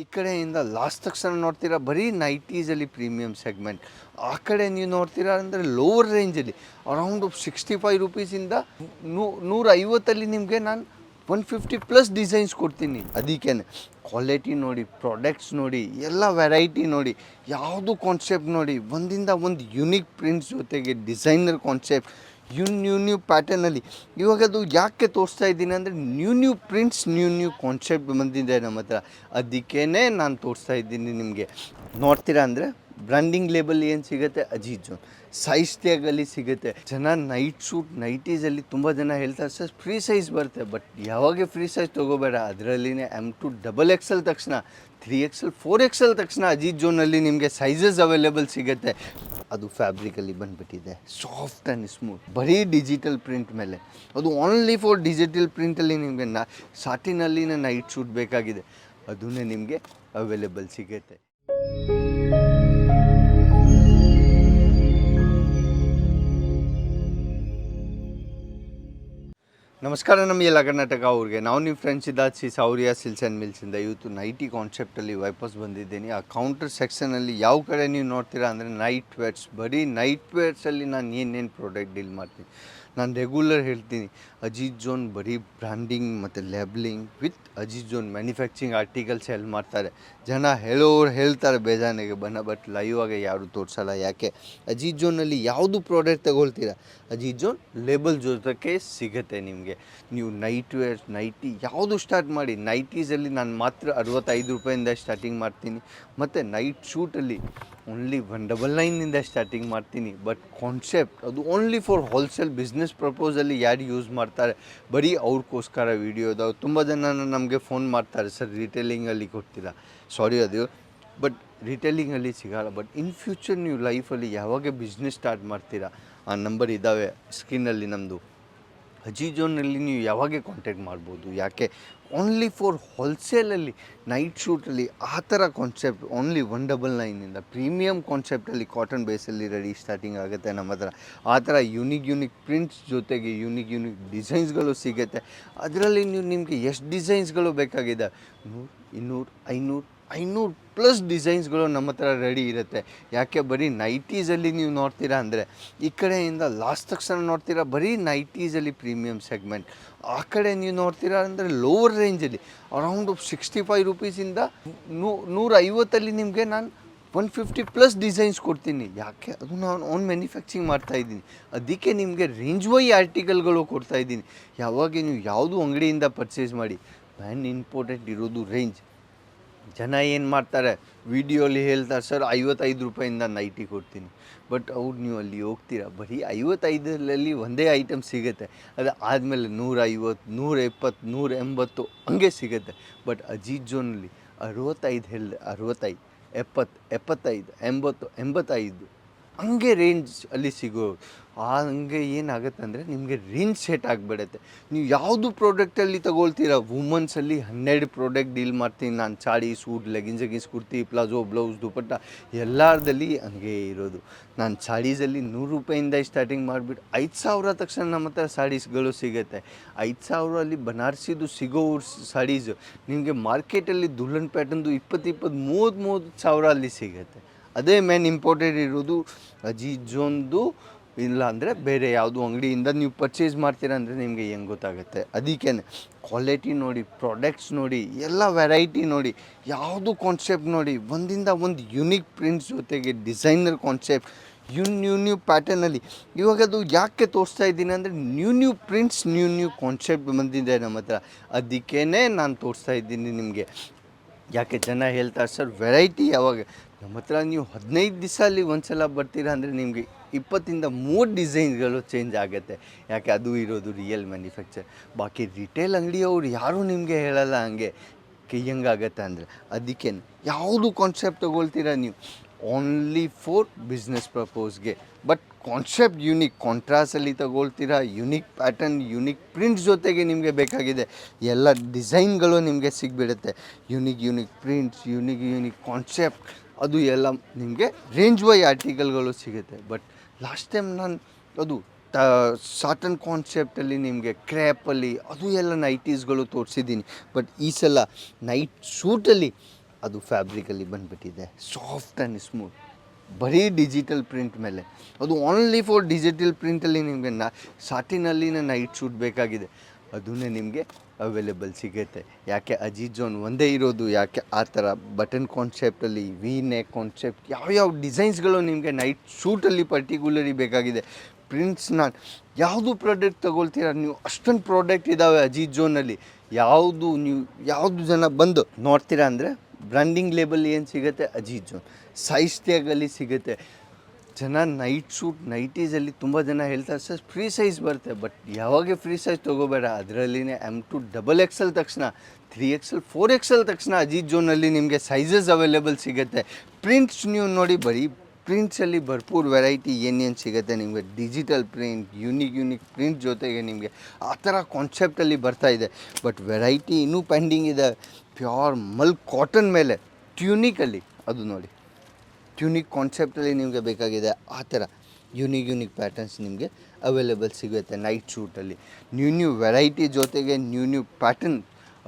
ಈ ಕಡೆಯಿಂದ ಲಾಸ್ಟ್ ತಕ್ಷಣ ನೋಡ್ತೀರಾ ಬರೀ ನೈಟೀಸಲ್ಲಿ ಪ್ರೀಮಿಯಮ್ ಸೆಗ್ಮೆಂಟ್ ಆ ಕಡೆ ನೀವು ನೋಡ್ತೀರಾ ಅಂದರೆ ಲೋವರ್ ರೇಂಜಲ್ಲಿ ಅರೌಂಡ್ ಸಿಕ್ಸ್ಟಿ ಫೈವ್ ರುಪೀಸಿಂದ ನೂ ನೂರ ಐವತ್ತಲ್ಲಿ ನಿಮಗೆ ನಾನು ಒನ್ ಫಿಫ್ಟಿ ಪ್ಲಸ್ ಡಿಸೈನ್ಸ್ ಕೊಡ್ತೀನಿ. ಅದಕ್ಕೆ ಕ್ವಾಲಿಟಿ ನೋಡಿ ಪ್ರಾಡಕ್ಟ್ಸ್ ನೋಡಿ, ಎಲ್ಲ ವೆರೈಟಿ ನೋಡಿ, ಯಾವುದು ಕಾನ್ಸೆಪ್ಟ್ ನೋಡಿ, ಒಂದಿಂದ ಒಂದು ಯುನಿಕ್ ಪ್ರಿಂಟ್ಸ್ ಜೊತೆಗೆ designer concept you new new ಪ್ಯಾಟರ್ನಲ್ಲಿ ಇವಾಗ ಅದು ಯಾಕೆ ತೋರಿಸ್ತಾ ಇದ್ದೀನಿ ಅಂದರೆ new new prints new new concept ಬಂದಿದೆ ನಮ್ಮ ಹತ್ರ. ಅದಕ್ಕೇ ನಾನು ತೋರಿಸ್ತಾ ಇದ್ದೀನಿ ನಿಮಗೆ. ನೋಡ್ತೀರಾ ಅಂದರೆ ಬ್ರ್ಯಾಂಡಿಂಗ್ ಲೇಬಲ್ ಏನು ಸಿಗುತ್ತೆ? ಅಜೀತ್ ಜೋನ್. ಸೈಜ್ ಸಿಗುತ್ತೆ. ಜನ ನೈಟ್ ಶೂಟ್ ನೈಟೀಸಲ್ಲಿ ತುಂಬ ಜನ ಹೇಳ್ತಾರೆ, ಸರ್ ಫ್ರೀ ಸೈಜ್ ಬರುತ್ತೆ ಬಟ್ ಯಾವಾಗ ಫ್ರೀ ಸೈಜ್ ತೊಗೋಬೇಡ? ಅದರಲ್ಲಿನೇ ಎಂ ಟು ಡಬಲ್ ಎಕ್ಸೆಲ್ ತಕ್ಷಣ ತ್ರೀ ಎಕ್ಸಲ್ ಫೋರ್ ಎಕ್ಸೆಲ್ ತಕ್ಷಣ ಅಜೀತ್ ಜೋನಲ್ಲಿ ನಿಮಗೆ ಸೈಜಸ್ ಅವೈಲೇಬಲ್ ಸಿಗುತ್ತೆ. ಅದು ಫ್ಯಾಬ್ರಿಕಲ್ಲಿ ಬಂದುಬಿಟ್ಟಿದೆ. ಸಾಫ್ಟ್ ಆ್ಯಂಡ್ ಸ್ಮೂತ್ ಬರೀ ಡಿಜಿಟಲ್ ಪ್ರಿಂಟ್ ಮೇಲೆ. ಅದು ಓನ್ಲಿ ಫಾರ್ ಡಿಜಿಟಲ್ ಪ್ರಿಂಟಲ್ಲಿ ನಿಮಗೆ ನಾ ಸಾಟಿನಲ್ಲಿ ನೈಟ್ ಶೂಟ್ ಬೇಕಾಗಿದೆ. ಅದನ್ನೇ ನಿಮಗೆ ಅವೈಲೇಬಲ್ ಸಿಗುತ್ತೆ. ನಮಸ್ಕಾರ ನಮ್ಮ ಎಲ್ಲ ಕರ್ನಾಟಕ ಅವ್ರಿಗೆ. ನಾವು ನಿಮ್ಮ ಫ್ರೆಂಡ್ಸ್ ಇದ್ದಾದ ಸಿ ಸೌರ್ಯ ಸಿಲ್ಸ್ ಆ್ಯಂಡ್ ಮಿಲ್ಸಿಂದ ಇವತ್ತು ನೈಟಿ ಕಾನ್ಸೆಪ್ಟಲ್ಲಿ ವಾಪಸ್ ಬಂದಿದ್ದೀನಿ. ಆ ಕೌಂಟರ್ ಸೆಕ್ಷನಲ್ಲಿ ಯಾವ ಕಡೆ ನೀವು ನೋಡ್ತೀರಾ ಅಂದರೆ ನೈಟ್ ವೇರ್ಸ್ ಬರೀ ನೈಟ್ ವೇರ್ಸಲ್ಲಿ ನಾನು ಏನೇನು ಪ್ರಾಡಕ್ಟ್ ಡೀಲ್ ಮಾಡ್ತೀನಿ. ನಾನು ರೆಗ್ಯುಲರ್ ಹೇಳ್ತೀನಿ. ಅಜೀಜ್ ಜೋನ್ ಬರೀ ಬ್ರ್ಯಾಂಡಿಂಗ್ ಮತ್ತು labelling with Aziz zone manufacturing articles help ಮಾಡ್ತಾರೆ. ಜನ ಹೇಳೋರು ಹೇಳ್ತಾರೆ ಬೇಜಾನಿಗೆ, ಬನ್ನ ಬಟ್ ಲೈವ್ ಆಗಿ ಯಾರು ತೋರಿಸಲ್ಲ, ಯಾಕೆ? ಅಜೀಜ್ ಜೋನಲ್ಲಿ ಯಾವುದು ಪ್ರಾಡಕ್ಟ್ ತಗೊಳ್ತೀರಾ? ಅಜೀಜ್ ಜೋನ್ ಲೇಬಲ್ ಜೊತೆಗೆ ಸಿಗುತ್ತೆ ನಿಮಗೆ. ನೀವು ನೈಟ್ ವೇರ್ ನೈಟಿ ಯಾವುದು ಸ್ಟಾರ್ಟ್ ಮಾಡಿ ನೈಟೀಸಲ್ಲಿ ನಾನು ಮಾತ್ರ ಅರವತ್ತೈದು ರೂಪಾಯಿಂದ ಸ್ಟಾರ್ಟಿಂಗ್ ಮಾಡ್ತೀನಿ. ಮತ್ತು ನೈಟ್ ಶೂಟಲ್ಲಿ ಓನ್ಲಿ ಒನ್ ಡಬಲ್ ನೈನಿಂದ ಸ್ಟಾರ್ಟಿಂಗ್ ಮಾಡ್ತೀನಿ. ಬಟ್ ಕಾನ್ಸೆಪ್ಟ್ ಅದು ಓನ್ಲಿ ಫಾರ್ ಹೋಲ್ಸೇಲ್ ಬಿಸ್ನೆಸ್ ಪ್ರಪೋಸಲ್ಲಿ ಯಾರು ಯೂಸ್ ಮಾಡ್ತಾರೆ. ಬರೀ ಅವ್ರಿಗೋಸ್ಕರ ವೀಡಿಯೋದವ್ರು ತುಂಬ ಜನ ನಮಗೆ ಫೋನ್ ಮಾಡ್ತಾರೆ, ಸರ್ ರಿಟೇಲಿಂಗಲ್ಲಿ ಕೊಡ್ತೀರಾ? ಸಾರಿ ಅದು. ಬಟ್ ರಿಟೇಲಿಂಗಲ್ಲಿ ಸಿಗಲ್ಲ. ಬಟ್ ಇನ್ ಫ್ಯೂಚರ್ ನೀವು ಲೈಫಲ್ಲಿ ಯಾವಾಗ ಬಿಸ್ನೆಸ್ ಸ್ಟಾರ್ಟ್ ಮಾಡ್ತೀರಾ? ಆ ನಂಬರ್ ಇದ್ದಾವೆ ಸ್ಕ್ರೀನಲ್ಲಿ ನಮ್ಮದು ಅಜಿಜೋನಲ್ಲಿ ನೀವು ಯಾವಾಗೇ ಕಾಂಟ್ಯಾಕ್ಟ್ ಮಾಡ್ಬೋದು? ಯಾಕೆ? ಓನ್ಲಿ ಫಾರ್ ಹೋಲ್ಸೇಲಲ್ಲಿ ನೈಟ್ ಶೂಟಲ್ಲಿ ಆ ಥರ ಕಾನ್ಸೆಪ್ಟ್ ಓನ್ಲಿ ಒನ್ ಡಬಲ್ ನೈನಿಂದ ಪ್ರೀಮಿಯಮ್ ಕಾನ್ಸೆಪ್ಟಲ್ಲಿ ಕಾಟನ್ ಬೇಸಲ್ಲಿ ರೆಡಿ ಸ್ಟಾರ್ಟಿಂಗ್ ಆಗುತ್ತೆ ನಮ್ಮ ಹತ್ರ. ಆ ಥರ ಯುನಿಕ್ ಯುನಿಕ್ ಪ್ರಿಂಟ್ಸ್ ಜೊತೆಗೆ ಯುನಿಕ್ ಯುನಿಕ್ ಡಿಸೈನ್ಸ್ಗಳು ಸಿಗುತ್ತೆ. ಅದರಲ್ಲಿ ನೀವು ನಿಮಗೆ ಎಷ್ಟು ಡಿಸೈನ್ಸ್ಗಳು ಬೇಕಾಗಿದೆ? ನೂರು, ಇನ್ನೂರು, ಐನೂರು ಐನೂರು ಪ್ಲಸ್ ಡಿಸೈನ್ಸ್ಗಳು ನಮ್ಮ ಹತ್ರ ರೆಡಿ ಇರುತ್ತೆ. ಯಾಕೆ ಬರೀ ನೈಟೀಸಲ್ಲಿ ನೀವು ನೋಡ್ತೀರಾ ಅಂದರೆ, ಈ ಕಡೆಯಿಂದ ಲಾಸ್ಟ್ ತಕ್ಷಣ ನೋಡ್ತೀರಾ ಬರೀ ನೈಟೀಸಲ್ಲಿ ಪ್ರೀಮಿಯಮ್ ಸೆಗ್ಮೆಂಟ್ ಆ ಕಡೆ ನೀವು ನೋಡ್ತೀರಾ ಅಂದರೆ ಲೋವರ್ ರೇಂಜಲ್ಲಿ ಅರೌಂಡ್ ಸಿಕ್ಸ್ಟಿ ಫೈವ್ ರುಪೀಸಿಂದ ನೂ ನೂರ ಐವತ್ತಲ್ಲಿ ನಿಮಗೆ ನಾನು ಒನ್ ಫಿಫ್ಟಿ ಪ್ಲಸ್ ಡಿಸೈನ್ಸ್ ಕೊಡ್ತೀನಿ. ಯಾಕೆ? ಅದು ನಾನು ಓನ್ ಮ್ಯಾನುಫ್ಯಾಕ್ಚರಿಂಗ್ ಮಾಡ್ತಾ ಇದ್ದೀನಿ. ಅದಕ್ಕೆ ನಿಮಗೆ ರೇಂಜ್ ವೈ ಆರ್ಟಿಕಲ್ಗಳು ಕೊಡ್ತಾ ಇದ್ದೀನಿ. ಯಾವಾಗ ನೀವು ಯಾವುದು ಅಂಗಡಿಯಿಂದ ಪರ್ಚೇಸ್ ಮಾಡಿ ಮ್ಯಾನ್ ಇಂಪಾರ್ಟೆಂಟ್ ಇರೋದು ರೇಂಜ್ ಜನ ಏನು ಮಾಡ್ತಾರೆ? ವಿಡಿಯೋಲಿ ಹೇಳ್ತಾರೆ, ಸರ್, ಐವತ್ತೈದು ರೂಪಾಯಿಂದ ನೈಟಿ ಕೊಡ್ತೀನಿ. ಬಟ್ ಅವ್ರು ನೀವು ಅಲ್ಲಿ ಹೋಗ್ತೀರಾ? ಬರೀ ಐವತ್ತೈದರಲ್ಲಿ ಒಂದೇ ಐಟಮ್ ಸಿಗುತ್ತೆ. ಅದು ಆದಮೇಲೆ ನೂರ ಐವತ್ತು ನೂರ ಎಪ್ಪತ್ತು ನೂರ ಎಂಬತ್ತು ಹಂಗೆ ಸಿಗುತ್ತೆ. ಬಟ್ ಅಜೀತ್ ಜೋನಲ್ಲಿ ಅರವತ್ತೈದು ಹೇಳಿದೆ, ಅರವತ್ತೈದು, ಎಪ್ಪತ್ತು, ಎಪ್ಪತ್ತೈದು, ಎಂಬತ್ತು, ಎಂಬತ್ತೈದು. ಹಂಗೆ ರೇಂಜ್ ಅಲ್ಲಿ ಸಿಗೋ ಹಂಗೆ ಏನಾಗುತ್ತೆ ಅಂದರೆ ನಿಮಗೆ ರೇಂಜ್ ಸೆಟ್ ಆಗಿಬಿಡುತ್ತೆ. ನೀವು ಯಾವುದು ಪ್ರಾಡಕ್ಟಲ್ಲಿ ತೊಗೊಳ್ತೀರ ವುಮನ್ಸಲ್ಲಿ ಹನ್ನೆರಡು ಪ್ರಾಡಕ್ಟ್ ಡೀಲ್ ಮಾಡ್ತೀನಿ ನಾನು chudi suit leggings leggings kurti, palazzo blouse dupatta, ಎಲ್ಲರದಲ್ಲಿ ಹಂಗೆ ಇರೋದು. ನಾನು ಸಾಡೀಸಲ್ಲಿ ನೂರು ರೂಪಾಯಿಂದ ಸ್ಟಾರ್ಟಿಂಗ್ ಮಾಡಿಬಿಟ್ಟು ಐದು ಸಾವಿರ ತಕ್ಷಣ ನಮ್ಮ ಹತ್ರ ಸಾಡೀಸ್ಗಳು ಸಿಗುತ್ತೆ. ಐದು ಸಾವಿರ ಅಲ್ಲಿ ಬನಾರಸಿದು ಸಿಗೋ ಸಾಡೀಸು ನಿಮಗೆ ಮಾರ್ಕೆಟಲ್ಲಿ ದುಲ್ಲನ್ ಪ್ಯಾಟರ್ನ್ದು ಇಪ್ಪತ್ತು ಇಪ್ಪತ್ತು ಮೂವತ್ತು ಮೂವತ್ತು ಸಾವಿರ ಅಲ್ಲಿ ಸಿಗುತ್ತೆ. ಅದೇ ಮೇನ್ ಇಂಪಾರ್ಟೆಂಟ್ ಇರೋದು ಅಜೀಜೊಂದು ಇಲ್ಲ ಅಂದರೆ ಬೇರೆ ಯಾವುದು ಅಂಗಡಿಯಿಂದ ನೀವು ಪರ್ಚೇಸ್ ಮಾಡ್ತೀರಾ ಅಂದರೆ ನಿಮಗೆ ಹೆಂಗೆ ಗೊತ್ತಾಗುತ್ತೆ. ಅದಕ್ಕೇ ಕ್ವಾಲಿಟಿ ನೋಡಿ ಪ್ರಾಡಕ್ಟ್ಸ್ ನೋಡಿ, ಎಲ್ಲ ವೆರೈಟಿ ನೋಡಿ, ಯಾವುದು ಕಾನ್ಸೆಪ್ಟ್ ನೋಡಿ, ಒಂದಿಂದ ಒಂದು ಯುನಿಕ್ ಪ್ರಿಂಟ್ಸ್ ಜೊತೆಗೆ designer concept you new new ಪ್ಯಾಟರ್ನಲ್ಲಿ ಇವಾಗ ಅದು ಯಾಕೆ ತೋರಿಸ್ತಾ ಇದ್ದೀನಿ ಅಂದರೆ new new prints new new concept ಬಂದಿದೆ ನಮ್ಮ ಹತ್ರ. ಅದಕ್ಕೇ ನಾನು ತೋರಿಸ್ತಾ ಇದ್ದೀನಿ ನಿಮಗೆ. ಯಾಕೆ ಜನ ಹೇಳ್ತಾರೆ, ಸರ್ ವೆರೈಟಿ ಯಾವಾಗ? ನಮ್ಮ ಹತ್ರ ನೀವು ಹದಿನೈದು ದಿವಸ ಅಲ್ಲಿ ಒಂದ್ಸಲ ಬರ್ತೀರಾ ಅಂದರೆ ನಿಮಗೆ ಇಪ್ಪತ್ತಿಂದ ಮೂರು ಡಿಸೈನ್ಗಳು ಚೇಂಜ್ ಆಗುತ್ತೆ. ಯಾಕೆ ಅದು ಇರೋದು ರಿಯಲ್ ಮ್ಯಾನುಫ್ಯಾಕ್ಚರ್ ಬಾಕಿ ರಿಟೇಲ್ ಅಂಗಡಿಯವ್ರು ಯಾರೂ ನಿಮಗೆ ಹೇಳಲ್ಲ ಹಂಗೆ. ಕೈ ಹೆಂಗಾಗತ್ತೆ ಅಂದರೆ ಅದಕ್ಕೆ ಯಾವುದು ಕಾನ್ಸೆಪ್ಟ್ ತೊಗೊಳ್ತೀರಾ ನೀವು? ಓನ್ಲಿ ಫಾರ್ ಬಿಸ್ನೆಸ್ ಪ್ರಪೋಸ್ಗೆ ಬಟ್ ಕಾನ್ಸೆಪ್ಟ್ ಯುನಿಕ್ ಕಾಂಟ್ರಾಸಲ್ಲಿ ತಗೊಳ್ತೀರಾ ಯುನಿಕ್ ಪ್ಯಾಟರ್ನ್ ಯುನಿಕ್ ಪ್ರಿಂಟ್ಸ್ ಜೊತೆಗೆ ನಿಮಗೆ ಬೇಕಾಗಿದೆ. ಎಲ್ಲ ಡಿಸೈನ್ಗಳು ನಿಮಗೆ ಸಿಗ್ಬಿಡುತ್ತೆ. Unique unique prints unique unique concept ಅದು ಎಲ್ಲ ನಿಮಗೆ ರೇಂಜ್ ವೈ ಆರ್ಟಿಕಲ್ಗಳು ಸಿಗುತ್ತೆ. ಬಟ್ ಲಾಸ್ಟ್ ಟೈಮ್ ನಾನು ಅದು, ತ ಸಾಟನ್ ಕಾನ್ಸೆಪ್ಟಲ್ಲಿ ನಿಮಗೆ ಕ್ರ್ಯಾಪಲ್ಲಿ ಅದು ಎಲ್ಲ ನೈಟೀಸ್ಗಳು ತೋರಿಸಿದ್ದೀನಿ. ಬಟ್ ಈ ಸಲ ನೈಟ್ ಸೂಟಲ್ಲಿ ಅದು ಫ್ಯಾಬ್ರಿಕಲ್ಲಿ ಬಂದುಬಿಟ್ಟಿದೆ. ಸಾಫ್ಟ್ ಆ್ಯಂಡ್ ಸ್ಮೂತ್ ಬರೀ ಡಿಜಿಟಲ್ ಪ್ರಿಂಟ್ ಮೇಲೆ. ಅದು ಓನ್ಲಿ ಫಾರ್ ಡಿಜಿಟಲ್ ಪ್ರಿಂಟಲ್ಲಿ ನಿಮಗೆ ನಾ, ಸಾಟಿನಲ್ಲಿನ ನೈಟ್ ಶೂಟ್ ಬೇಕಾಗಿದೆ. ಅದನ್ನೇ ನಿಮಗೆ ಅವೈಲೇಬಲ್ ಸಿಗುತ್ತೆ. ಯಾಕೆ ಅಜಿತ್ ಜೋನ್ ಒಂದೇ ಇರೋದು, ಯಾಕೆ ಆ ಥರ ಬಟನ್ ಕಾನ್ಸೆಪ್ಟಲ್ಲಿ ವಿ ನೆಕ್ ಕಾನ್ಸೆಪ್ಟ್ ಯಾವ್ಯಾವ ಡಿಸೈನ್ಸ್ಗಳು ನಿಮಗೆ ನೈಟ್ ಶೂಟಲ್ಲಿ ಪರ್ಟಿಕ್ಯುಲರಿ ಬೇಕಾಗಿದೆ. ಪ್ರಿಂಟ್ಸ್ ನಾನು ಯಾವುದು ಪ್ರಾಡಕ್ಟ್ ತಗೊಳ್ತೀರಾ? ನೀವು ಅಷ್ಟೊಂದು ಪ್ರಾಡಕ್ಟ್ ಇದ್ದಾವೆ ಅಜಿತ್ ಜೋನಲ್ಲಿ ಯಾವುದು ನೀವು, ಯಾವುದು ಜನ ಬಂದು ನೋಡ್ತೀರಾ ಅಂದರೆ ಬ್ರ್ಯಾಂಡಿಂಗ್ ಲೇಬಲ್ ಏನು ಸಿಗುತ್ತೆ? ಅಜಿತ್ ಜೋನ್. ಸೈಜ್ ಸಿಗುತ್ತೆ. ಜನ ನೈಟ್ ಶೂಟ್, ನೈಟೀಸಲ್ಲಿ ತುಂಬ ಜನ ಹೇಳ್ತಾರೆ, ಸರ್, ಫ್ರೀ ಸೈಜ್ ಬರುತ್ತೆ, ಬಟ್ ಯಾವಾಗ ಫ್ರೀ ಸೈಜ್ ತೊಗೋಬೇಡ, ಅದರಲ್ಲಿನೇ ಎಂ ಟು ಡಬಲ್ ಎಕ್ಸೆಲ್ ತಕ್ಷಣ ತ್ರೀ ಎಕ್ಸೆಲ್ ಫೋರ್ ಎಕ್ಸೆಲ್ ತಕ್ಷಣ ಅಜೀತ್ ಜೋನಲ್ಲಿ ನಿಮಗೆ ಸೈಜಸ್ ಅವೈಲೇಬಲ್ ಸಿಗುತ್ತೆ. ಪ್ರಿಂಟ್ಸ್ ನೀವು ನೋಡಿ ಬರೀ ಪ್ರಿಂಟ್ಸಲ್ಲಿ ಭರ್ಪೂರ್ ವೆರೈಟಿ ಏನೇನು ಸಿಗುತ್ತೆ ನಿಮಗೆ? Digital print unique unique print ಜೊತೆಗೆ ನಿಮಗೆ ಆ ಥರ ಕಾನ್ಸೆಪ್ಟಲ್ಲಿ ಬರ್ತಾ ಇದೆ. ಬಟ್ ವೆರೈಟಿ ಇನ್ನೂ ಪೆಂಡಿಂಗ್ ಇದೆ. ಪ್ಯೂರ್ ಮಲ್ ಕಾಟನ್ ಮೇಲೆ ಟ್ಯೂನಿಕಲ್ಲಿ ಅದು ನೋಡಿ. ಟ್ಯೂನಿಕ್ ಕಾನ್ಸೆಪ್ಟಲ್ಲಿ ನಿಮಗೆ ಬೇಕಾಗಿದೆ ಆ ಥರ. ಯುನಿಕ್ ಯುನಿಕ್ ಪ್ಯಾಟರ್ನ್ಸ್ ನಿಮಗೆ ಅವೈಲೇಬಲ್ ಸಿಗುತ್ತೆ ನೈಟ್ ಶೂಟಲ್ಲಿ ನ್ಯೂ ನ್ಯೂ ವೆರೈಟಿ ಜೊತೆಗೆ ನ್ಯೂ ನ್ಯೂ ಪ್ಯಾಟರ್ನ್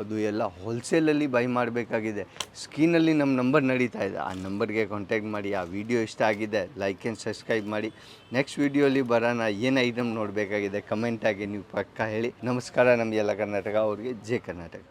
ಅದು ಎಲ್ಲ ಹೋಲ್ಸೇಲಲ್ಲಿ ಬೈ ಮಾಡಬೇಕಾಗಿದೆ. ಸ್ಕ್ರೀನಲ್ಲಿ ನಮ್ಮ ನಂಬರ್ ನಡೀತಾ ಇದೆ. ಆ ನಂಬರ್ಗೆ ಕಾಂಟ್ಯಾಕ್ಟ್ ಮಾಡಿ, ಆ ವಿಡಿಯೋ ಇಷ್ಟ ಆಗಿದೆ ಲೈಕ್ ಆ್ಯಂಡ್ ಸಬ್ಸ್ಕ್ರೈಬ್ ಮಾಡಿ. ನೆಕ್ಸ್ಟ್ ವಿಡಿಯೋಲಿ ಬರೋಣ, ಏನು ಐಟಮ್ ನೋಡಬೇಕಾಗಿದೆ ಕಮೆಂಟಾಗಿ ನೀವು ಪಕ್ಕ ಹೇಳಿ. ನಮಸ್ಕಾರ ನಮಗೆಲ್ಲ ಕರ್ನಾಟಕ, ಅವ್ರಿಗೆ ಜೆ ಕರ್ನಾಟಕ.